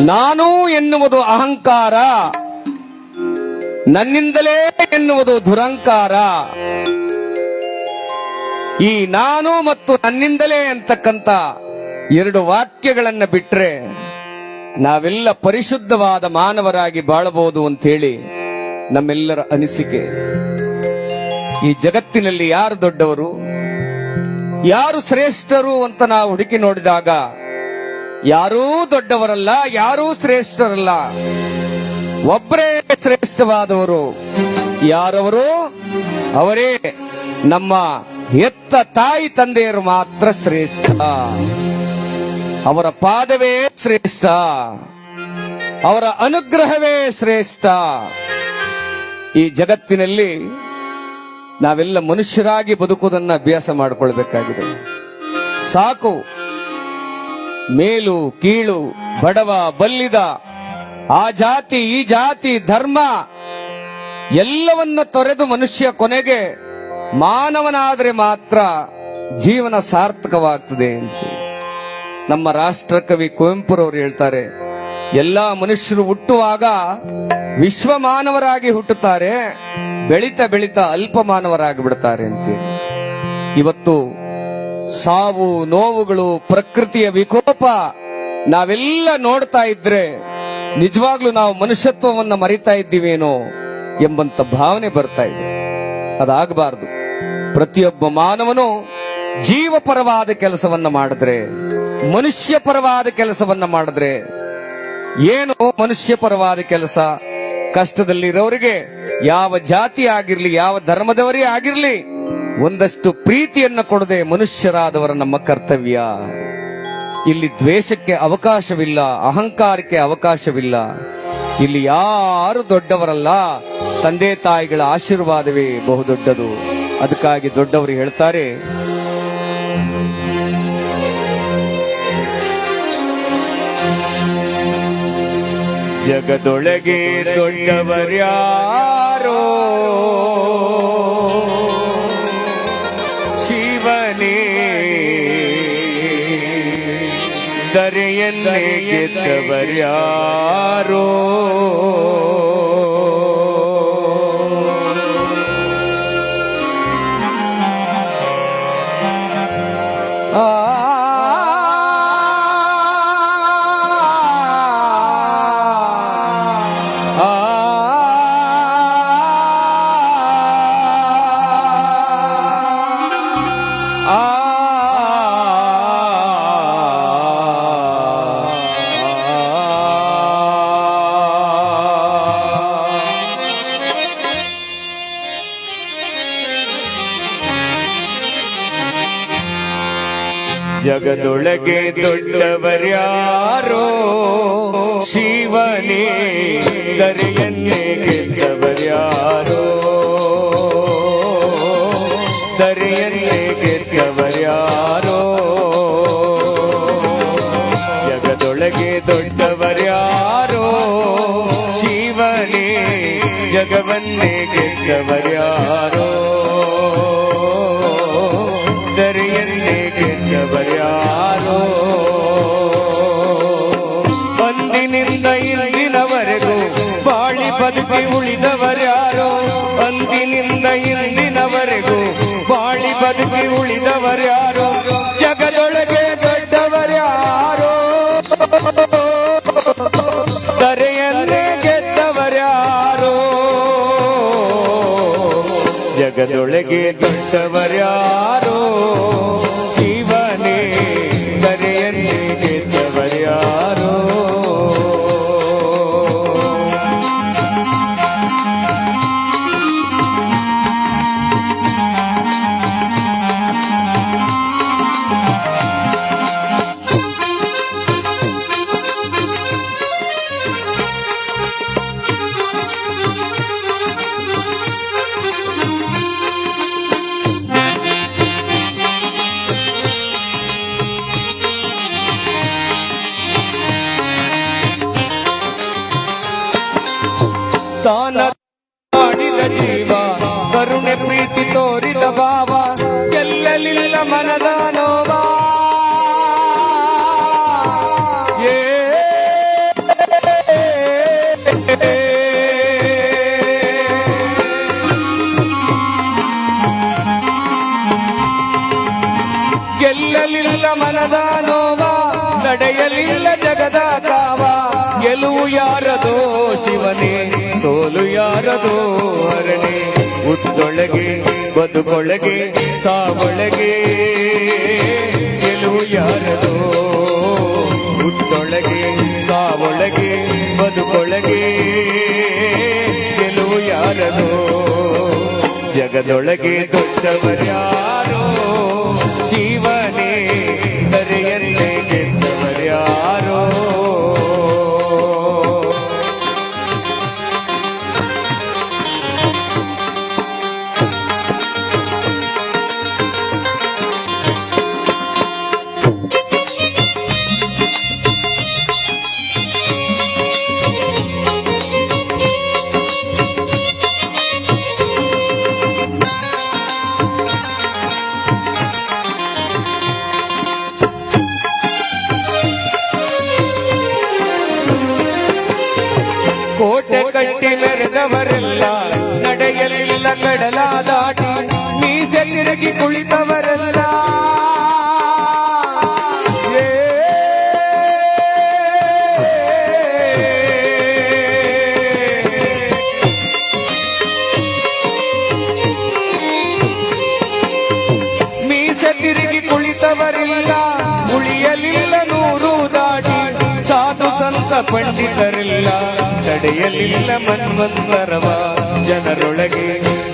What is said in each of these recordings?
ನಾನು ಎನ್ನುವುದು ಅಹಂಕಾರ. ನನ್ನಿಂದಲೇ ಎನ್ನುವುದು ದುರಂಕಾರ. ಈ ನಾನು ಮತ್ತು ನನ್ನಿಂದಲೇ ಅಂತಕ್ಕಂಥ ಎರಡು ವಾಕ್ಯಗಳನ್ನ ಬಿಟ್ರೆ ನಾವೆಲ್ಲ ಪರಿಶುದ್ಧವಾದ ಮಾನವರಾಗಿ ಬಾಳಬಹುದು ಅಂತೇಳಿ ನಮ್ಮೆಲ್ಲರ ಅನಿಸಿಕೆ. ಈ ಜಗತ್ತಿನಲ್ಲಿ ಯಾರು ದೊಡ್ಡವರು? ಯಾರು ಶ್ರೇಷ್ಠರು ಅಂತ ನಾವು ಹುಡುಕಿ ನೋಡಿದಾಗ ಯಾರೂ ದೊಡ್ಡವರಲ್ಲ, ಯಾರೂ ಶ್ರೇಷ್ಠರಲ್ಲ. ಒಬ್ಬರೇ ಶ್ರೇಷ್ಠವಾದವರು. ಯಾರವರು? ಅವರೇ ನಮ್ಮ ಎತ್ತ ತಾಯಿ ತಂದೆಯರು ಮಾತ್ರ ಶ್ರೇಷ್ಠ. ಅವರ ಪಾದವೇ ಶ್ರೇಷ್ಠ. ಅವರ ಅನುಗ್ರಹವೇ ಶ್ರೇಷ್ಠ. ಈ ಜಗತ್ತಿನಲ್ಲಿ ನಾವೆಲ್ಲ ಮನುಷ್ಯರಾಗಿ ಬದುಕುವುದನ್ನು ಅಭ್ಯಾಸ ಮಾಡಿಕೊಳ್ಬೇಕಾಗಿದೆ. ಸಾಕು. ಮೇಲು, ಕೀಳು, ಬಡವ, ಬಲ್ಲಿದ, ಆ ಜಾತಿ, ಈ ಜಾತಿ, ಧರ್ಮ, ಎಲ್ಲವನ್ನ ತೊರೆದು ಮನುಷ್ಯ ಕೊನೆಗೆ ಮಾನವನಾದರೆ ಮಾತ್ರ ಜೀವನ ಸಾರ್ಥಕವಾಗ್ತದೆ ಅಂತ. ನಮ್ಮ ರಾಷ್ಟ್ರಕವಿ ಕುವೆಂಪುರವರು ಹೇಳ್ತಾರೆ, ಎಲ್ಲಾ ಮನುಷ್ಯರು ಹುಟ್ಟುವಾಗ ವಿಶ್ವ ಮಾನವರಾಗಿ ಹುಟ್ಟುತ್ತಾರೆ, ಬೆಳಿತ ಬೆಳಿತ ಅಲ್ಪ ಮಾನವರಾಗಿ ಬಿಡ್ತಾರೆ ಅಂತೇಳಿ ಇವತ್ತು ಸಾವು ನೋವುಗಳು ಪ್ರಕೃತಿಯ ವಿಕೋಪ ನಾವೆಲ್ಲ ನೋಡ್ತಾ ಇದ್ರೆ ನಿಜವಾಗ್ಲೂ ನಾವು ಮನುಷ್ಯತ್ವವನ್ನ ಮರಿತಾ ಇದ್ದೀವೇನೋ ಎಂಬಂತ ಭಾವನೆ ಬರ್ತಾ ಇದೆ. ಅದಾಗಬಾರದು. ಪ್ರತಿಯೊಬ್ಬ ಮಾನವನು ಜೀವಪರವಾದ ಕೆಲಸವನ್ನ ಮಾಡಿದ್ರೆ ಮನುಷ್ಯ ಪರವಾದ ಕೆಲಸವನ್ನ ಮಾಡಿದ್ರೆ ಏನು ಮನುಷ್ಯ ಪರವಾದ ಕೆಲಸ? ಕಷ್ಟದಲ್ಲಿರೋರಿಗೆ ಯಾವ ಜಾತಿ ಆಗಿರ್ಲಿ, ಯಾವ ಧರ್ಮದವರೇ ಆಗಿರ್ಲಿ ಒಂದಷ್ಟು ಪ್ರೀತಿಯನ್ನು ಕೊಡದೆ ಮನುಷ್ಯರಾದವರ ನಮ್ಮ ಕರ್ತವ್ಯ. ಇಲ್ಲಿ ದ್ವೇಷಕ್ಕೆ ಅವಕಾಶವಿಲ್ಲ, ಅಹಂಕಾರಕ್ಕೆ ಅವಕಾಶವಿಲ್ಲ. ಇಲ್ಲಿ ಯಾರು ದೊಡ್ಡವರಲ್ಲ, ತಂದೆ ತಾಯಿಗಳ ಆಶೀರ್ವಾದವೇ ಬಹುದೊಡ್ಡದು ಅದಕ್ಕಾಗಿ ದೊಡ್ಡವರು ಹೇಳ್ತಾರೆ, ಜಗದೊಳಗೆ ದೊಡ್ಡವರ್ಯಾರೋ. ದರೆಯನ್ನೇ ಗೆದ್ದವರ್ಯಾರೋ ಜಗದೊಳಗೆ ದೊಡ್ಡವರ್ಯಾರೋ ಶಿವನೇ ದರೆಯನ್ನೇ ಗೆದ್ದವರ್ಯಾರೋ ದರೆಯನ್ನೇ ಗೆದ್ದವರ್ಯಾರೋ ಜಗದೊಳಗೆ ದೊಡ್ಡವರ್ಯಾರೋ ಶಿವನೇ ಜಗವನ್ನೇ ಗೆದ್ದವರ್ಯಾರೋ ಜಗದೊಳಗೆ ಹರನೆ ಉದ್ದೊಳಗೆ ಬದುಕೊಳಗೆ, ಸಾವೊಳಗೆ. ಗೆಲುವು ಯಾರದೋ? ಹುಟ್ಟೊಳಗೆ ಸಾವೊಳಗೆ, ಬದುಕೊಳಗೆ. ಗೆಲುವು ಯಾರದೋ? ಜಗದೊಳಗೆ ದೊಡ್ಡವರ್ಯಾರೋ ಶಿವನೇ ಕರೆಯಲ್ಲೇ ಗೆದ್ದವರ್ಯಾರೋ ಕಡಲ ದಾಟಿ ಮೀಸೆ ತಿರುಗಿ ಕುಳಿತವರಲ್ಲ. ಮೀಸೆ ತಿರುಗಿ ಕುಳಿತವರಿಲ್ಲ. ಉಳಿಯಲಿಲ್ಲ ನೂರು ದಾಟಿ, ಸಾಧು ಸಂಸ ಪಂಡಿತರಿಲ್ಲ. ತಡೆಯಲಿಲ್ಲ ಮನ್ವಂತರವ ಜನರೊಳಗೆ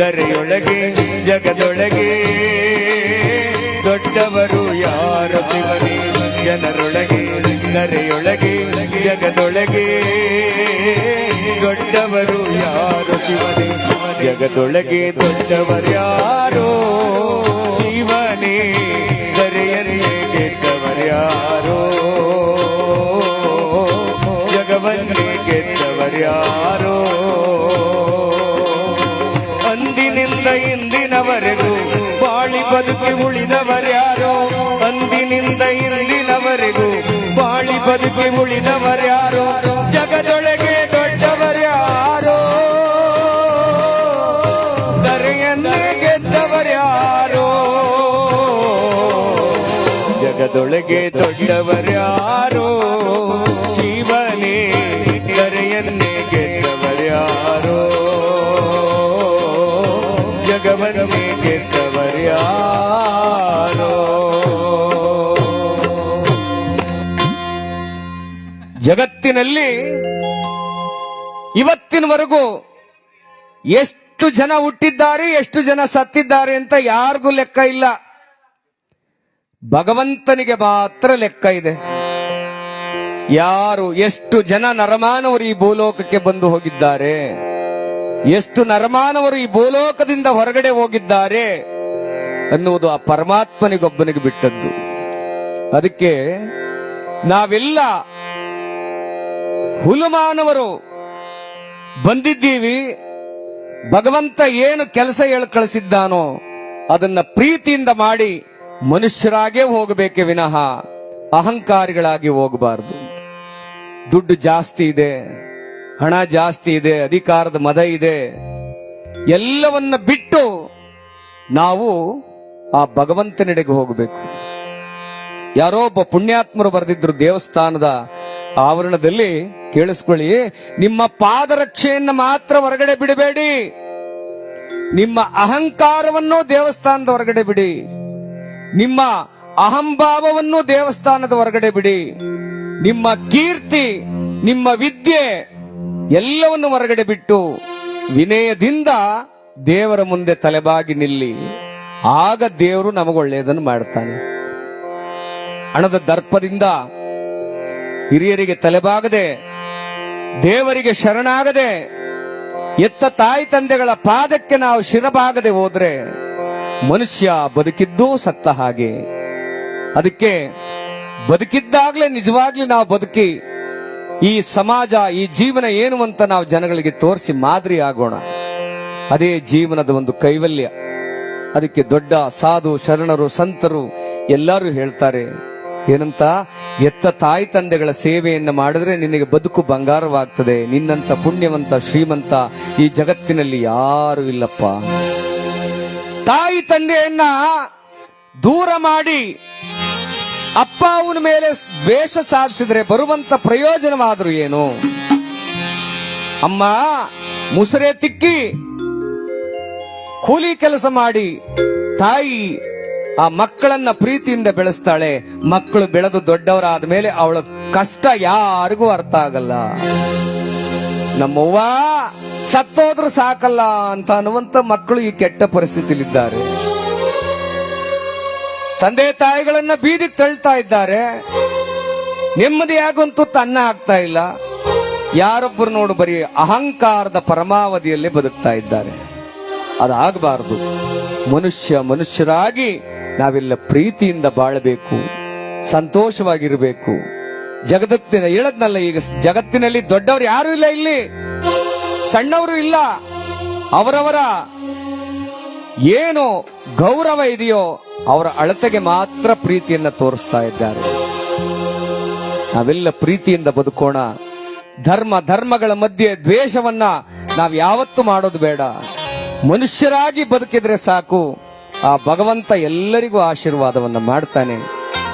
ದರೆಯೊಳಗೆ ಜಗದೊಳಗೆ. ದೊಡ್ಡವರು ಯಾರ ಶಿವನೇ? ಜನರೊಳಗೆ, ನರೆಯೊಳಗೆ, ಜಗದೊಳಗೆ. ದೊಡ್ಡವರು ಯಾರು ಶಿವನೇ? ಜಗದೊಳಗೆ ದೊಡ್ಡವರ್ಯಾರೋ ಶಿವನೇ ದರೆಯನ್ನೇ ಬಾಳಿ ಬದುಕಿ ಉಳಿದವರ್ಯಾರೋ ಜಗದೊಳಗೆ ದೊಡ್ಡವರ್ಯಾರೋ ದರೆಯನ್ನೇ ಗೆದ್ದವರ್ಯಾರೋ ಜಗದೊಳಗೆ ದೊಡ್ಡವರ್ಯಾರೋ ಶಿವನೇ ಕರೆಯನ್ನೇ ಗೆದ್ದವರ್ಯಾರೋ ಜಗವನ್ನೇ ಗೆದ್ದವರ್ಯಾರೋ ಜಗತ್ತಿನಲ್ಲಿ ಇವತ್ತಿನವರೆಗೂ ಎಷ್ಟು ಜನ ಹುಟ್ಟಿದ್ದಾರೆ, ಎಷ್ಟು ಜನ ಸತ್ತಿದ್ದಾರೆ ಅಂತ ಯಾರಿಗೂ ಲೆಕ್ಕ ಇಲ್ಲ. ಭಗವಂತನಿಗೆ ಮಾತ್ರ ಲೆಕ್ಕ ಇದೆ. ಯಾರು ಎಷ್ಟು ಜನ ನರಮಾನವರು ಈ ಭೂಲೋಕಕ್ಕೆ ಬಂದು ಹೋಗಿದ್ದಾರೆ, ಎಷ್ಟು ನರಮಾನವರು ಈ ಭೂಲೋಕದಿಂದ ಹೊರಗಡೆ ಹೋಗಿದ್ದಾರೆ ಅನ್ನುವುದು ಆ ಪರಮಾತ್ಮನಿಗೊಬ್ಬನಿಗೆ ಬಿಟ್ಟದ್ದು. ಅದಕ್ಕೆ ನಾವೆಲ್ಲ ಹುಲುಮಾನವರು ಬಂದಿದ್ದೀವಿ, ಭಗವಂತ ಏನು ಕೆಲಸ ಹೇಳಿ ಕಳಿಸಿದ್ದಾನೋ ಅದನ್ನ ಪ್ರೀತಿಯಿಂದ ಮಾಡಿ ಮನುಷ್ಯರಾಗೇ ಹೋಗಬೇಕೆ ವಿನಃ ಅಹಂಕಾರಿಗಳಾಗಿ ಹೋಗಬಾರದು. ದುಡ್ಡು ಜಾಸ್ತಿ ಇದೆ, ಹಣ ಜಾಸ್ತಿ ಇದೆ, ಅಧಿಕಾರದ ಮದ ಇದೆ, ಎಲ್ಲವನ್ನ ಬಿಟ್ಟು ನಾವು ಆ ಭಗವಂತನೆಡೆಗೆ ಹೋಗಬೇಕು. ಯಾರೋ ಒಬ್ಬ ಪುಣ್ಯಾತ್ಮರು ಬರೆದಿದ್ರು ದೇವಸ್ಥಾನದ ಆವರಣದಲ್ಲಿ ಕೇಳಿಸ್ಕೊಳ್ಳಿ. ನಿಮ್ಮ ಪಾದರಕ್ಷೆಯನ್ನು ಮಾತ್ರ ಹೊರಗಡೆ ಬಿಡಬೇಡಿ. ನಿಮ್ಮ ಅಹಂಕಾರವನ್ನು ದೇವಸ್ಥಾನದ ಹೊರಗಡೆ ಬಿಡಿ. ನಿಮ್ಮ ಅಹಂಭಾವವನ್ನು ದೇವಸ್ಥಾನದ ಹೊರಗಡೆ ಬಿಡಿ. ನಿಮ್ಮ ಕೀರ್ತಿ, ನಿಮ್ಮ ವಿದ್ಯೆ ಎಲ್ಲವನ್ನು ಹೊರಗಡೆ ಬಿಟ್ಟು ವಿನಯದಿಂದ ದೇವರ ಮುಂದೆ ತಲೆಬಾಗಿ ನಿಲ್ಲಿ. ಆಗ ದೇವರು ನಮಗೊಳ್ಳೆಯದನ್ನು ಮಾಡ್ತಾನೆ. ಹಣದ ದರ್ಪದಿಂದ ಹಿರಿಯರಿಗೆ ತಲೆಬಾಗದೆ ದೇವರಿಗೆ ಶರಣಾಗದೆ ಎತ್ತ ತಾಯಿ ತಂದೆಗಳ ಪಾದಕ್ಕೆ ನಾವು ಶಿರಬಾಗದೆ ಹೋದ್ರೆ ಮನುಷ್ಯ ಬದುಕಿದ್ದೂ ಸತ್ತ ಹಾಗೆ. ಅದಕ್ಕೆ ಬದುಕಿದ್ದಾಗ್ಲೇ ನಿಜವಾಗ್ಲಿ ನಾವು ಬದುಕಿ ಈ ಸಮಾಜ, ಈ ಜೀವನ ಏನು ಅಂತ ನಾವು ಜನಗಳಿಗೆ ತೋರಿಸಿ ಮಾದರಿ ಆಗೋಣ. ಅದೇ ಜೀವನದ ಒಂದು ಕೈವಲ್ಯ. ಅದಕ್ಕೆ ದೊಡ್ಡ ಸಾಧು, ಶರಣರು, ಸಂತರು ಎಲ್ಲರೂ ಹೇಳ್ತಾರೆ ಏನಂತ? ಎತ್ತ ತಾಯಿ ತಂದೆಗಳ ಸೇವೆಯನ್ನು ಮಾಡಿದ್ರೆ ನಿನಗೆ ಬದುಕು ಬಂಗಾರವಾಗ್ತದೆ. ನಿನ್ನಂತ ಪುಣ್ಯವಂತ, ಶ್ರೀಮಂತ ಈ ಜಗತ್ತಿನಲ್ಲಿ ಯಾರು ಇಲ್ಲಪ್ಪ. ತಾಯಿ ತಂದೆಯನ್ನ ದೂರ ಮಾಡಿ ಅಪ್ಪ ಅವನ ಮೇಲೆ ದ್ವೇಷ ಸಾಧಿಸಿದ್ರೆ ಬರುವಂತ ಪ್ರಯೋಜನವಾದ್ರೂ ಏನು? ಅಮ್ಮ, ಮುಸುರೆ ತಿಕ್ಕಿ ಕೂಲಿ ಕೆಲಸ ಮಾಡಿ ತಾಯಿ ಆ ಮಕ್ಕಳನ್ನ ಪ್ರೀತಿಯಿಂದ ಬೆಳೆಸ್ತಾಳೆ. ಮಕ್ಕಳು ಬೆಳೆದು ದೊಡ್ಡವರಾದ ಮೇಲೆ ಅವಳ ಕಷ್ಟ ಯಾರಿಗೂ ಅರ್ಥ ಆಗಲ್ಲ. ನಮ್ಮವ್ವ ಸತ್ತೋದ್ರು ಸಾಕಲ್ಲ ಅಂತ ಅನ್ನುವಂತ ಮಕ್ಕಳು ಈ ಕೆಟ್ಟ ಪರಿಸ್ಥಿತಿಲಿದ್ದಾರೆ ತಂದೆ ತಾಯಿಗಳನ್ನ ಬೀದಿಗೆ ತಳ್ತಾ ಇದ್ದಾರೆ. ನೆಮ್ಮದಿಯಾಗಂತೂ ತನ್ನ ಆಗ್ತಾ ಇಲ್ಲ. ಯಾರೊಬ್ಬರು ನೋಡು ಬರೀ ಅಹಂಕಾರದ ಪರಮಾವಧಿಯಲ್ಲಿ ಬದುಕ್ತಾ ಇದ್ದಾರೆ. ಅದಾಗಬಾರದು. ಮನುಷ್ಯ ಮನುಷ್ಯರಾಗಿ ನಾವೆಲ್ಲ ಪ್ರೀತಿಯಿಂದ ಬಾಳಬೇಕು, ಸಂತೋಷವಾಗಿರಬೇಕು. ಜಗತ್ತಿನ ಹೇಳದ್ನಲ್ಲ ಈಗ, ಜಗತ್ತಿನಲ್ಲಿ ದೊಡ್ಡವರು ಯಾರು ಇಲ್ಲ ಇಲ್ಲಿ. ಸಣ್ಣವರು ಇಲ್ಲ. ಅವರವರ ಏನು ಗೌರವ ಇದೆಯೋ ಅವರ ಅಳತೆಗೆ ಮಾತ್ರ ಪ್ರೀತಿಯನ್ನ ತೋರಿಸ್ತಾ ಇದ್ದಾರೆ. ನಾವೆಲ್ಲ ಪ್ರೀತಿಯಿಂದ ಬದುಕೋಣ. ಧರ್ಮ, ಧರ್ಮಗಳ ಮಧ್ಯೆ ದ್ವೇಷವನ್ನ ನಾವು ಯಾವತ್ತು ಮಾಡೋದು ಬೇಡ. ಮನುಷ್ಯರಾಗಿ ಬದುಕಿದ್ರೆ ಸಾಕು. ಆ ಭಗವಂತ ಎಲ್ಲರಿಗೂ ಆಶೀರ್ವಾದವನ್ನು ಮಾಡ್ತಾನೆ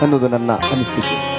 ಅನ್ನೋದು ನನ್ನ ಅನಿಸಿಕೆ.